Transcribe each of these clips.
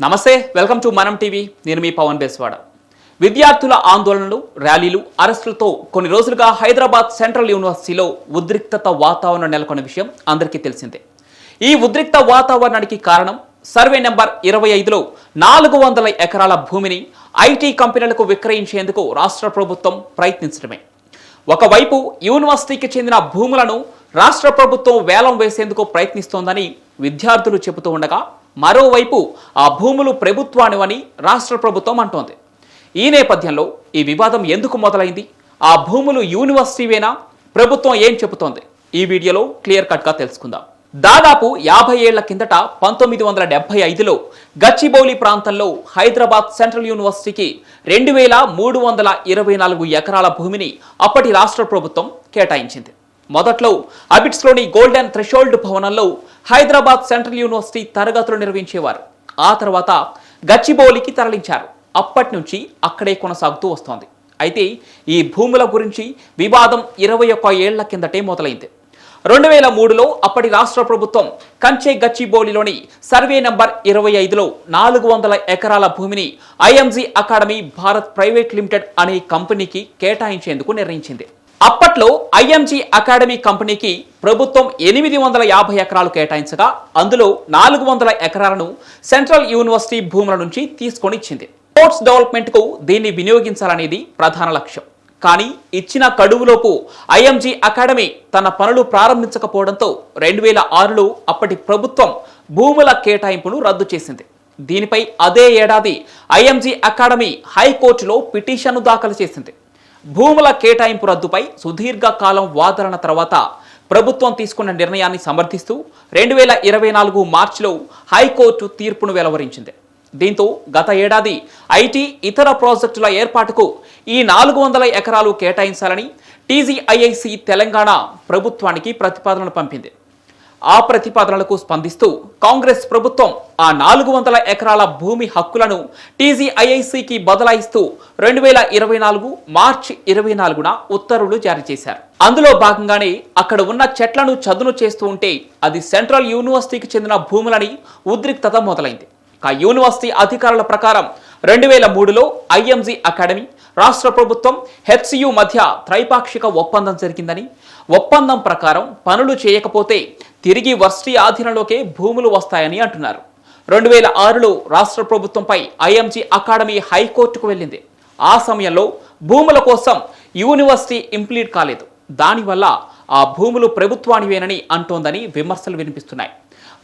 నమస్తే welcome to మనం TV. నేను మీ పవన్ బేస్వాడ. విద్యార్థుల ఆందోళనలు ర్యాలీలు అరెస్టులతో కొన్ని రోజులుగా హైదరాబాద్ సెంట్రల్ యూనివర్సిటీలో ఉద్రిక్తత వాతావరణం నెలకొన్న విషయం అందరికీ తెలిసిందే. ఈ ఉద్రిక్త వాతావరణానికి కారణం సర్వే నెంబర్ ఇరవై ఐదులో నాలుగు వందల ఎకరాల భూమిని ఐటీ కంపెనీలకు విక్రయించేందుకు రాష్ట్ర ప్రభుత్వం ప్రయత్నించడమే. ఒకవైపు యూనివర్సిటీకి చెందిన భూములను రాష్ట్ర ప్రభుత్వం వేలం వేసేందుకు ప్రయత్నిస్తోందని విద్యార్థులు చెబుతూ ఉండగా మరోవైపు ఆ భూములు ప్రభుత్వానివని రాష్ట్ర ప్రభుత్వం అంటోంది. ఈ నేపథ్యంలో ఈ వివాదం ఎందుకు మొదలైంది? ఆ భూములు యూనివర్సిటీవేనా? ప్రభుత్వం ఏం చెబుతోంది? ఈ వీడియోలో క్లియర్ కట్గా తెలుసుకుందాం. దాదాపు యాభై ఏళ్ళ కిందట పంతొమ్మిది వందల డెబ్బై ఐదులో గచ్చిబౌలి ప్రాంతంలో హైదరాబాద్ సెంట్రల్ యూనివర్సిటీకి రెండు వేల మూడు వందల ఇరవై నాలుగు ఎకరాల భూమిని అప్పటి రాష్ట్ర ప్రభుత్వం కేటాయించింది. మొదట్లో అబిట్స్లోని గోల్డెన్ థ్రెషోల్డ్ భవనంలో హైదరాబాద్ సెంట్రల్ యూనివర్సిటీ తరగతులు నిర్వహించేవారు. ఆ తర్వాత గచ్చిబౌలికి తరలించారు. అప్పటి నుంచి అక్కడే కొనసాగుతూ వస్తోంది. అయితే ఈ భూముల గురించి వివాదం ఇరవై ఒక్క ఏళ్ళ కిందటే మొదలైంది. రెండు వేల మూడులో అప్పటి రాష్ట్ర ప్రభుత్వం కంచే గచ్చిబౌలిలోని సర్వే నంబర్ ఇరవై ఐదులో నాలుగు వందల ఎకరాల భూమిని IMG academy Bharat private limited అనే కంపెనీకి కేటాయించేందుకు నిర్ణయించింది. అప్పట్లో ఐఎంజీ అకాడమీ కంపెనీకి ప్రభుత్వం ఎనిమిది వందల యాభై ఎకరాలు కేటాయించగా అందులో నాలుగు వందల ఎకరాలను సెంట్రల్ యూనివర్సిటీ భూముల నుంచి తీసుకొని ఇచ్చింది స్పోర్ట్స్ డెవలప్మెంట్కు దీన్ని వినియోగించాలనేది ప్రధాన లక్ష్యం. కానీ ఇచ్చిన కడువులోపు ఐఎంజీ అకాడమీ తన పనులు ప్రారంభించకపోవడంతో రెండు వేల ఆరులో అప్పటి ప్రభుత్వం భూముల కేటాయింపును రద్దు చేసింది. దీనిపై అదే ఏడాది ఐఎంజీ అకాడమీ హైకోర్టులో పిటిషన్ను దాఖలు చేసింది. భూముల కేటాయింపు రద్దుపై సుదీర్ఘకాలం వాదరణ తర్వాత ప్రభుత్వం తీసుకున్న నిర్ణయాన్ని సమర్థిస్తూ రెండు వేల ఇరవై నాలుగు మార్చిలో హైకోర్టు తీర్పును వెలువరించింది. దీంతో గత ఏడాది ఐటీ ఇతర ప్రాజెక్టుల ఏర్పాటుకు ఈ నాలుగు వందల ఎకరాలు కేటాయించాలని టీజీఐఐసి తెలంగాణ ప్రభుత్వానికి ప్రతిపాదనలు పంపింది. ఆ ప్రతిపాదనలకు స్పందిస్తూ కాంగ్రెస్ ప్రభుత్వం ఆ నాలుగు వందల ఎకరాల భూమి హక్కులను టీజీఐఐసికి బదలాయిస్తూ రెండు వేల ఇరవై నాలుగు మార్చి ఇరవై నాలుగున ఉత్తర్వులు జారీ చేశారు. అందులో భాగంగానే అక్కడ ఉన్న చెట్లను చదును చేస్తూ ఉంటే అది సెంట్రల్ యూనివర్సిటీకి చెందిన భూములని ఉద్రిక్తత మొదలైంది. ఆ యూనివర్సిటీ అధికారుల ప్రకారం రెండు వేల మూడులో ఐఎంజీ అకాడమీ రాష్ట్ర ప్రభుత్వం హెచ్సియు మధ్య త్రైపాక్షిక ఒప్పందం జరిగిందని. ఒప్పందం ప్రకారం పనులు చేయకపోతే తిరిగి వర్సిటీ ఆధీనంలోకే భూములు వస్తాయని అంటున్నారు. రెండు వేల ఆరులో రాష్ట్ర ప్రభుత్వంపై ఐఎంజీ అకాడమీ హైకోర్టుకు వెళ్ళింది. ఆ సమయంలో భూముల కోసం యూనివర్సిటీ ఇంప్లీట్ కాలేదు. దానివల్ల ఆ భూములు ప్రభుత్వానివేనని అంటోందని విమర్శలు వినిపిస్తున్నాయి.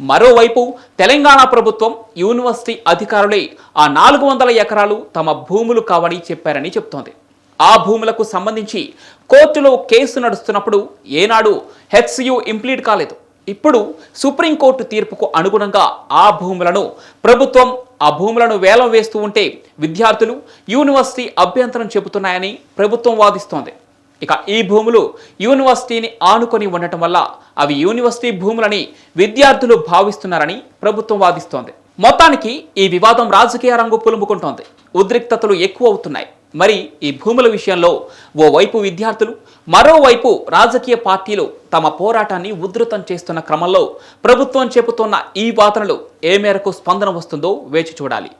మరోవైపు తెలంగాణ ప్రభుత్వం యూనివర్సిటీ అధికారులే ఆ నాలుగు వందల ఎకరాలు తమ భూములు కావని చెప్పారని చెప్తోంది. ఆ భూములకు సంబంధించి కోర్టులో కేసు నడుస్తున్నప్పుడు ఏనాడు హెచ్సియు ఇంప్లీట్ కాలేదు. ఇప్పుడు సుప్రీంకోర్టు తీర్పుకు అనుగుణంగా ఆ భూములను ప్రభుత్వం ఆ భూములను వేలం వేస్తూ ఉంటే విద్యార్థులు యూనివర్సిటీ అభ్యంతరం చెబుతున్నాయని ప్రభుత్వం వాదిస్తోంది. ఇక ఈ భూములు యూనివర్సిటీని ఆనుకొని ఉండటం వల్ల అవి యూనివర్సిటీ భూములని విద్యార్థులు భావిస్తున్నారని ప్రభుత్వం వాదిస్తోంది. మొత్తానికి ఈ వివాదం రాజకీయ రంగు పులుముకుంటోంది. ఉద్రిక్తతలు ఎక్కువ అవుతున్నాయి. మరి ఈ భూముల విషయంలో ఓవైపు విద్యార్థులు మరోవైపు రాజకీయ పార్టీలు తమ పోరాటాన్ని ఉధృతం చేస్తున్న క్రమంలో ప్రభుత్వం చెబుతున్న ఈ వాదనలు ఏ మేరకు స్పందన వస్తుందో వేచి చూడాలి.